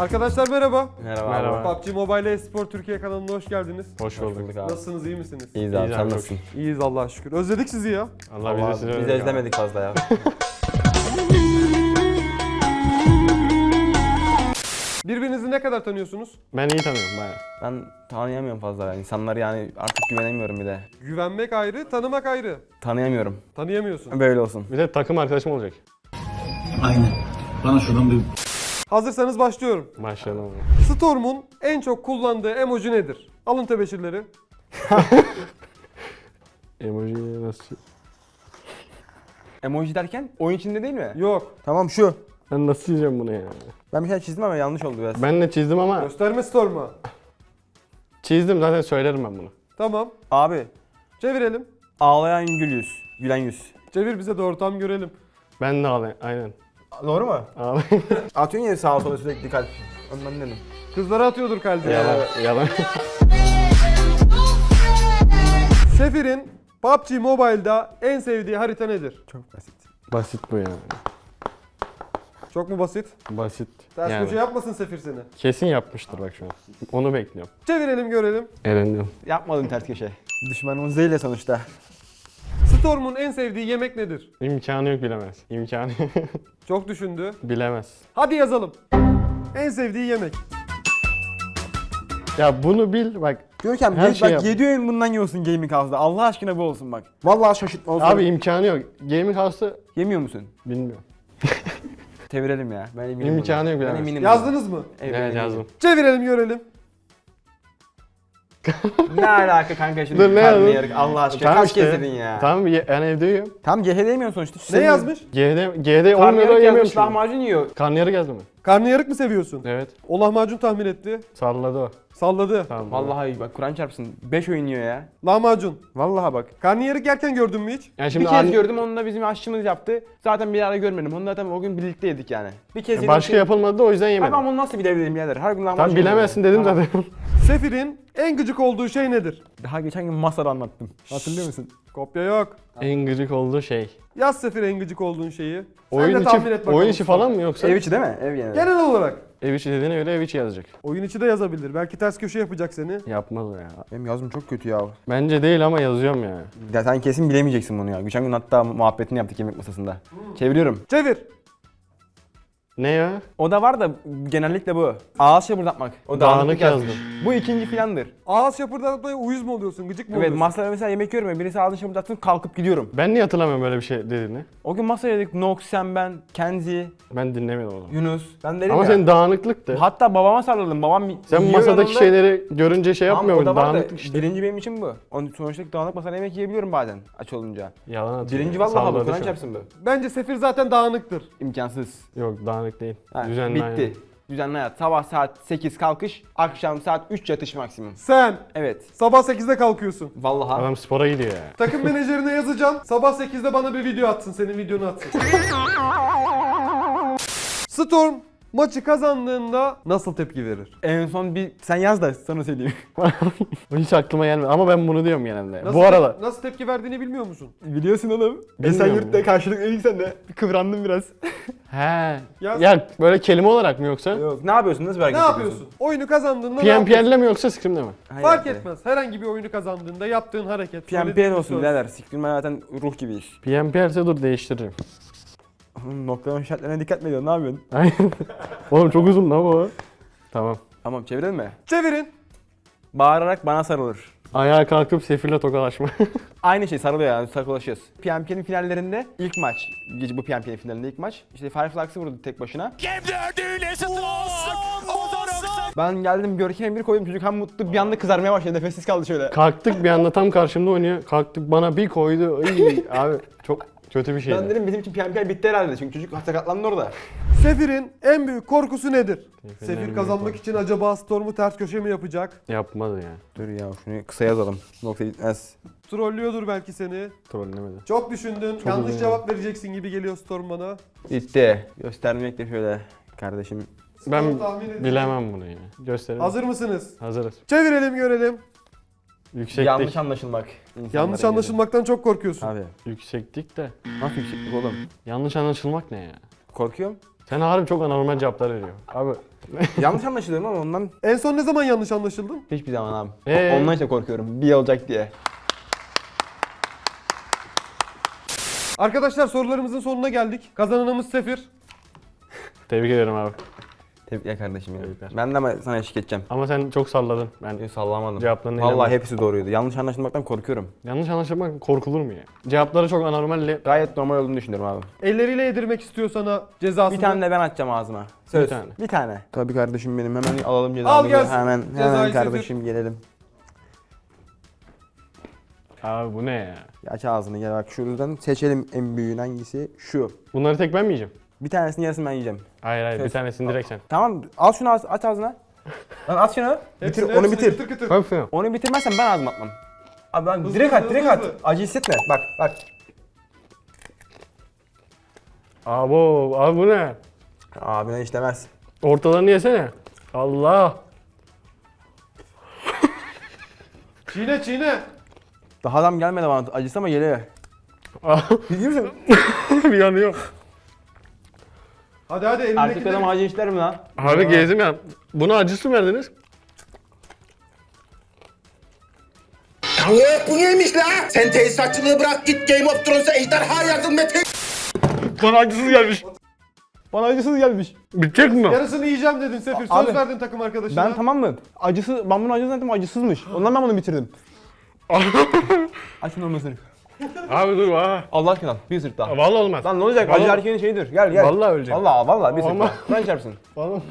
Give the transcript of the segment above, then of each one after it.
Arkadaşlar merhaba. Merhaba. Merhaba. PUBG Mobile Espor Türkiye kanalına hoş geldiniz. Hoş bulduk. abi. Nasılsınız, iyi misiniz? İyiyiz abi sen nasılsın? İyiyiz Allah'a şükür. Özledik sizi ya. Allah Allah bizi size biz özlemedik fazla ya. Birbirinizi ne kadar tanıyorsunuz? Ben iyi tanıyorum bayağı. ben tanıyamıyorum fazla ya. İnsanları yani artık güvenemiyorum bir de. Güvenmek ayrı, tanımak ayrı. Tanıyamıyorum. Tanıyamıyorsun. Böyle olsun. Bir de takım arkadaşım olacak. Aynen. Bana şuradan bir Hazırsanız başlıyorum. Başlayalım. Storm'un en çok kullandığı emoji nedir? Alın tebeşirleri. Emoji nasıl? Emoji derken oyun içinde değil mi? Yok. Tamam şu. Ben nasıl çizeceğim bunu ya? Ben bir şey çizdim ama yanlış oldu biraz. Ben de çizdim ama Gösterme Storm'a. çizdim zaten söylerim ben bunu. Tamam. Abi Çevirelim. ağlayan gül yüz. Gülen yüz. Çevir bize doğru tam görelim. Ben de ağlayayım. Aynen. Doğru mu? Ağlayayım. Atıyorsun ya sağa sola sürekli kalp. Ondan dedim. Kızlara atıyordur kalbi. yalan. Yalan. Sefir'in PUBG Mobile'da en sevdiği harita nedir? Çok basit. Basit bu ya. Çok mu basit? Basit. Ters Yani. köşe yapmasın Sefir seni. Kesin yapmıştır bak şu an. Onu bekliyorum. Çevirelim görelim. Eren'dim. Yapmadım ters köşe. Düşmanımız değil ya sonuçta. Storm'un en sevdiği yemek nedir? İmkanı yok bilemez. İmkanı Çok düşündü. bilemez. Hadi yazalım. En sevdiği yemek. Ya bunu bil bak. Görkem Her şey bak yap. 7 öğün bundan yiyorsun Gaming House'da. Allah aşkına bu olsun bak. Vallahi şaşırtma olsun. Abi imkanı yok. Gaming House'da yemiyor musun? bilmiyorum. Çevirelim ya. Ben eminim. İmkanı bundan. yok Ben bilemez. Yazdınız mı? Evet eminim. yazdım. Çevirelim görelim. Ne alaka kanka şimdi? Dur, ne karnı yazdın? yarık- Allah aşkına Tamam kaç işte. kez dedin ya? Tamam ye- yani evde yiyorum. Tam GHD yemiyorsun sonuçta. Ne Senin- yazmış? G'de, G'de olmuyor da Karnıyarık yemiyorum yazmış şimdi. lahmacun yiyor. Karnıyarık yazdı mı? Karnıyarık mı seviyorsun? Evet. O lahmacun tahmin etti. Salladı o. Salladı. Tamam. Vallahi bak Kur'an çarpsın. 5 oyun yiyor ya. Lahmacun. Vallahi bak. Karnıyarık yerken gördün mü hiç? Yani şimdi bir kez an- gördüm onu da bizim aşçımız yaptı. Zaten bir ara görmedim. Onu zaten o gün birlikte yedik yani. Bir kez yedim. başka yapılmadı da o yüzden Abi yemedim. ama onu nasıl bilebilirim birader? Her gün lahmacun Tam bilemezsin dedim Tamam. zaten. Sefir'in en gıcık olduğu şey nedir? Daha geçen gün masada anlattım. Hatırlıyor musun? Kopya yok. en gıcık olduğu şey. Yaz Sefir en gıcık olduğun şeyi. Sen Oyun içi, tahmin et bakalım. oyun içi falan mı yoksa? Ev içi değil mi? Ev genelde. Genel olarak. Ev içi dediğine göre ev içi yazacak. Oyun içi de yazabilir. Belki ters köşe yapacak seni. Yapmaz o ya. Benim yazım çok kötü ya. Bence değil ama yazıyorum ya. Ya sen kesin bilemeyeceksin bunu ya. Geçen gün hatta muhabbetini yaptık yemek masasında. Çeviriyorum. Çevir. Ne ya? O da var da genellikle bu. Ağız şapırdatmak. O Dağınık yazdım. Bu ikinci filandır. Ağız şapırdatmaya uyuz mu oluyorsun? Gıcık mı Evet oluyorsun? masada mesela yemek yiyorum ya birisi ağzını şapırdatsın kalkıp gidiyorum. Ben niye hatırlamıyorum böyle bir şey dediğini? O gün masaya yedik Nox, sen ben, Kenzi, Ben dinlemedim o zaman. Yunus. Ben dedim Ama ya. senin dağınıklıktı. Hatta babama sarıldım. Babam Sen yiyor masadaki yanımda. şeyleri görünce şey Tamam, yapmıyor o da muydun? var da Dağınıklık işte. Birinci benim için bu. Onun sonuçta dağınık masada yemek yiyebiliyorum bazen aç olunca. Yalan atıyor. Birinci vallahi bu. Salladı Kur'an şu an. bu. Bence Sefir zaten dağınıktır. İmkansız. Yok dağınık değil. Ha, Düzenli bitti. aynen. Düzenli hayat. Sabah saat 8 kalkış, akşam saat 3 yatış maksimum. Sen Evet. sabah 8'de kalkıyorsun. Vallahi. Adam spora gidiyor ya. Takım menajerine yazacağım. Sabah 8'de bana bir video atsın. Senin videonu atsın. Storm maçı kazandığında nasıl tepki verir? En son bir sen yaz da sana söyleyeyim. Hiç aklıma gelmedi ama ben bunu diyorum genelde. Nasıl Bu arada nasıl tepki verdiğini bilmiyor musun? Biliyorsun oğlum. Bilmiyorum Esenyurt'ta ya. karşılık verdik sen de. Bir kıvrandım biraz. he. Yaz. Ya böyle kelime olarak mı yoksa? Yok. Ne yapıyorsun? Nasıl bir Ne hareket yapıyorsun? Oyunu kazandığında ne yapıyorsun? PNPL'le mi yoksa Scrim'de mi? Hayır Fark be. etmez. Herhangi bir oyunu kazandığında yaptığın hareket. söylediğin PNPL bir olsun birader. Siktirme zaten ruh gibiyiz. PNPL ise dur değiştiririm. Oğlum noktalama işaretlerine dikkat mi ediyorsun? Ne yapıyorsun? Aynen. Oğlum çok uzun lan bu. Tamam. Tamam çevirelim mi? Çevirin. Bağırarak bana sarılır. Ayağa kalkıp sefirle tokalaşma. Aynı şey sarılıyor yani sarılaşıyoruz. PMP'nin finallerinde ilk maç, gece bu PMP'nin finalinde ilk maç. İşte Fireflux'ı vurdu tek başına. Ben geldim Görkem'e bir koydum çocuk hem mutlu bir anda kızarmaya başladı nefessiz kaldı şöyle. Kalktık bir anda tam karşımda oynuyor. Kalktık bana bir koydu. Iy, abi çok kötü bir şeydi. Ben dedim bizim için PMP bitti herhalde çünkü çocuk sakatlandı orada. Sefir'in en büyük korkusu nedir? Sefir'in en Sefir büyük kazanmak korkusu. için acaba Storm'u ters köşe mi yapacak? Yapmadı ya. Dur ya şunu kısa yazalım. Nokta gitmez. Trollüyordur belki seni. Trollemedi. Çok düşündün. Yanlış uzun cevap vereceksin gibi geliyor Storm bana. Bitti. Göstermek de şöyle kardeşim. Ben tahmin bilemem bunu ya. Gösterelim. Hazır mısınız? Hazırız. Çevirelim görelim. Yüksektik. Yanlış anlaşılmak. Yanlış anlaşılmaktan çok korkuyorsun. Abi Yüksektik de. nasıl yükseklik oğlum? Yanlış anlaşılmak ne ya? Korkuyorum. Sen harbi çok anormal cevaplar veriyor. Abi. Yanlış anlaşılıyorum ama ondan En son ne zaman yanlış anlaşıldın? hiçbir zaman abi. Ee? Ondan işte korkuyorum. Bir olacak diye. Arkadaşlar sorularımızın sonuna geldik. Kazananımız Sefir. Tebrik ederim abi. Tebrikler kardeşim ya. Tebrikler. Ben de ama sana eşlik edeceğim. Ama sen çok salladın. Ben Ben sallamadım. Cevaplarına Vallahi inanmadım. hepsi doğruydu. Yanlış anlaşılmaktan korkuyorum. yanlış anlaşılmak korkulur mu ya? Cevapları çok anormalle. Gayet normal olduğunu düşünüyorum abi. Elleriyle yedirmek istiyor sana cezasını. Bir tane de ben atacağım ağzıma. Söz. Bir tane. Bir tane. Tabii kardeşim benim. Hemen alalım cezamızı. Al gelsin. Hemen, Cezayı hemen Sefir. kardeşim gelelim. Abi bu ne ya? Aç ağzını gel bak şuradan seçelim en büyüğün hangisi? Şu. Bunları tek ben mi yiyeceğim? Bir tanesini yarısını ben yiyeceğim. Hayır hayır bir tanesini direkt sen. Tamam al şunu aç, aç ağzına. Lan at şunu. Hepsini, bitir, onu hepsini bitir. Kıtır kıtır. Hepsini. Onu bitirmezsen ben ağzıma atmam. Abi ben Hızlı, direkt at, hızlı, direkt hızlı. at. Acı hissetme. Bak, bak. Abo abi bu ne? Abine işlemez. Ortalarını yesene. Allah. Çiğne çiğne. Daha adam gelmedi bana acısı ama geliyor. Biliyor musun? bir yanıyor. Hadi hadi Erkek elindeki adam acı işler mi lan? Abi gezdim ya. Buna acısı mı verdiniz? Bu neymiş la? Sen tesisatçılığı bırak git Game of Thrones'a ejderha yazın Mete. Bana acısız gelmiş. Bana acısız gelmiş. Bitecek mi? Yarısını yiyeceğim dedin Sefir. Söz Abi, verdin takım arkadaşına. Ben tamam mı? Acısı, ben bunu acısız zannettim acısızmış. Ondan ben bunu bitirdim. Aç şunu olmasın. Abi dur ha. Allah aşkına bir ısırık daha. Vallahi olmaz. Lan ne olacak? Vallahi- Acı erkeğin şeyidir. Gel gel. Vallahi ölecek. Vallahi vallahi bir ısırık Ama- daha. Kur'an çarpsın. Vallahi.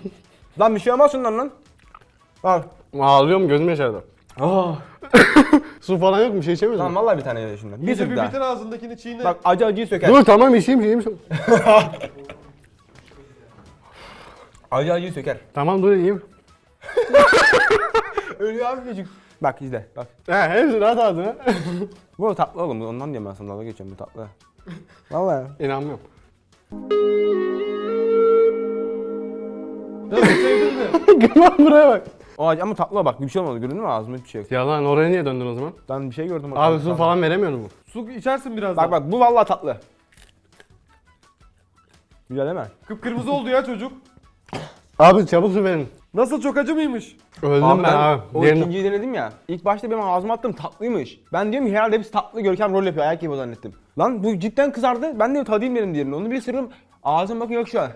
Lan bir şey olmaz şundan lan. Bak. Ağlıyorum gözüm yaşardı. Aa. Su falan yok mu? Bir şey içemiyor Lan musun? vallahi bir tane ye şundan. Bir bir daha. bitir ağzındakini çiğne. Bak acı acıyı söker. Dur tamam içeyim içeyim. Acı acıyı söker. tamam dur yiyeyim. Ölüyor abi çocuk. Bak izle bak. He hepsini at ağzına. Bu tatlı oğlum ondan diyorum ben sana dalga geçiyorum bu tatlı. Vallahi. İnanmıyorum. Nasıl sevdin mi? Gel buraya bak. O acı ama tatlı bak bir şey olmadı gördün mü ağzımda hiçbir şey yok. Ya lan oraya niye döndün o zaman? Ben bir şey gördüm. Abi su falan veremiyor mu? Su içersin birazdan. Bak bak bu vallahi tatlı. Güzel değil mi? Kıpkırmızı oldu ya çocuk. Abi çabuk su verin. Nasıl çok acı mıymış? Öldüm ben, abi. O Diğerini- ikinciyi denedim ya. İlk başta benim ağzıma attım tatlıymış. Ben diyorum ki herhalde hepsi tatlı Görkem rol yapıyor ayak gibi zannettim. Lan bu cidden kızardı. Ben de tadayım dedim diğerini. Onu bir ısırırım. Ağzım bakın yok şu an.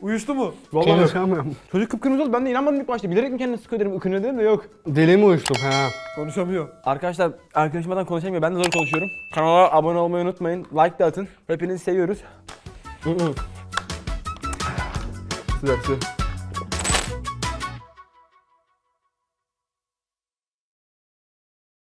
Uyuştu mu? Vallahi yok. Konuşamıyorum. Çocuk kıpkırmızı oldu. Ben de inanmadım ilk başta. Bilerek mi kendini sıkıyor dedim. Ikınıyor dedim de yok. Dilimi uyuştum ha. Konuşamıyor. Arkadaşlar arkadaşımdan konuşamıyor. Ben de zor konuşuyorum. Kanala abone olmayı unutmayın. Like de atın. Hepinizi seviyoruz. Ver su.